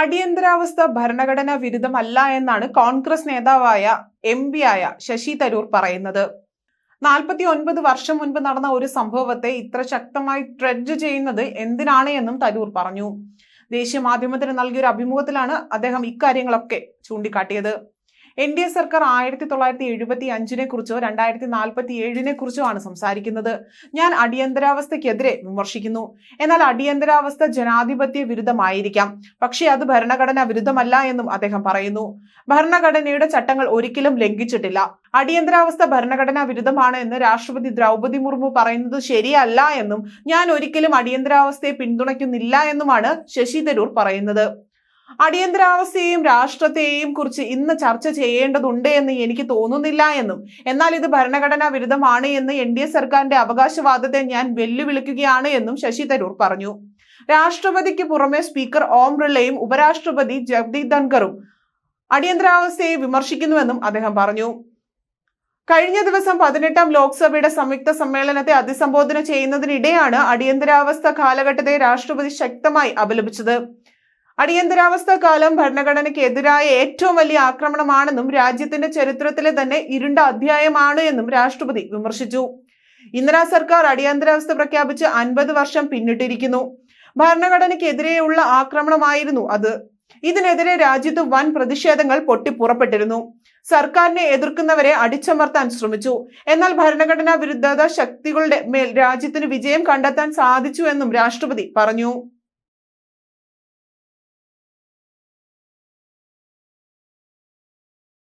അടിയന്തരാവസ്ഥ ഭരണഘടനാ വിരുദ്ധമല്ല എന്നാണ് കോൺഗ്രസ് നേതാവായ എം പി ആയ ശശി തരൂർ പറയുന്നത്. നാൽപ്പത്തി ഒൻപത് വർഷം മുൻപ് നടന്ന ഒരു സംഭവത്തെ ഇത്ര ശക്തമായി ട്രെഡ്ജ് ചെയ്യുന്നത് എന്തിനാണ് എന്നും തരൂർ പറഞ്ഞു. ദേശീയ മാധ്യമത്തിന് നൽകിയ ഒരു അഭിമുഖത്തിലാണ് അദ്ദേഹം ഇക്കാര്യങ്ങളൊക്കെ ചൂണ്ടിക്കാട്ടിയത്. എൻ ഡി എ സർക്കാർ ആയിരത്തി തൊള്ളായിരത്തി എഴുപത്തി അഞ്ചിനെ കുറിച്ചോ രണ്ടായിരത്തി നാൽപ്പത്തി ഏഴിനെ കുറിച്ചോ ആണ് സംസാരിക്കുന്നത്. ഞാൻ അടിയന്തരാവസ്ഥയ്ക്കെതിരെ വിമർശിക്കുന്നു. എന്നാൽ അടിയന്തരാവസ്ഥ ജനാധിപത്യ വിരുദ്ധമായിരിക്കാം. പക്ഷേ അത് ഭരണഘടനാ വിരുദ്ധമല്ല എന്നും അദ്ദേഹം പറയുന്നു. ഭരണഘടനയുടെ ചട്ടങ്ങൾ ഒരിക്കലും ലംഘിച്ചിട്ടില്ല. അടിയന്തരാവസ്ഥ ഭരണഘടനാ വിരുദ്ധമാണ് എന്ന് രാഷ്ട്രപതി ദ്രൗപദി മുർമു പറയുന്നത് ശരിയല്ല എന്നും ഞാൻ ഒരിക്കലും അടിയന്തരാവസ്ഥയെ പിന്തുണയ്ക്കുന്നില്ല എന്നുമാണ് ശശി തരൂർ പറയുന്നത്. അടിയന്തരാവസ്ഥയെയും രാഷ്ട്രത്തെയും കുറിച്ച് ഇന്ന് ചർച്ച ചെയ്യേണ്ടതുണ്ട് എന്ന് എനിക്ക് തോന്നുന്നില്ല എന്നും. എന്നാൽ ഇത് ഭരണഘടനാ വിരുദ്ധമാണ് എന്ന് എൻ ഡി എ സർക്കാരിന്റെ അവകാശവാദത്തെ ഞാൻ വെല്ലുവിളിക്കുകയാണ് എന്നും ശശി തരൂർ പറഞ്ഞു. രാഷ്ട്രപതിക്ക് പുറമെ സ്പീക്കർ ഓം ബിർളയും ഉപരാഷ്ട്രപതി ജഗ്ദീപ് ധൻഖറും അടിയന്തരാവസ്ഥയെ വിമർശിക്കുന്നുവെന്നും അദ്ദേഹം പറഞ്ഞു. കഴിഞ്ഞ ദിവസം പതിനെട്ടാം ലോക്സഭയുടെ സംയുക്ത സമ്മേളനത്തെ അഭിസംബോധന ചെയ്യുന്നതിനിടെയാണ് അടിയന്തരാവസ്ഥ കാലഘട്ടത്തെ രാഷ്ട്രപതി ശക്തമായി അപലപിച്ചത്. അടിയന്തരാവസ്ഥ കാലം ഭരണഘടനയ്ക്ക് എതിരായ ഏറ്റവും വലിയ ആക്രമണമാണെന്നും രാജ്യത്തിന്റെ ചരിത്രത്തിലെ തന്നെ ഇരുണ്ട അധ്യായമാണ് എന്നും രാഷ്ട്രപതി വിമർശിച്ചു. ഇന്ദിരാ സർക്കാർ അടിയന്തരാവസ്ഥ പ്രഖ്യാപിച്ച് അൻപത് വർഷം പിന്നിട്ടിരിക്കുന്നു. ഭരണഘടനയ്ക്കെതിരെയുള്ള ആക്രമണമായിരുന്നു അത്. ഇതിനെതിരെ രാജ്യത്ത് വൻ പ്രതിഷേധങ്ങൾ പൊട്ടിപ്പുറപ്പെട്ടിരുന്നു സർക്കാരിനെ എതിർക്കുന്നവരെ അടിച്ചമർത്താൻ ശ്രമിച്ചു. എന്നാൽ ഭരണഘടനാ വിരുദ്ധത ശക്തികളുടെ മേൽ രാജ്യത്തിന് വിജയം കണ്ടെത്താൻ സാധിച്ചു എന്നും രാഷ്ട്രപതി പറഞ്ഞു.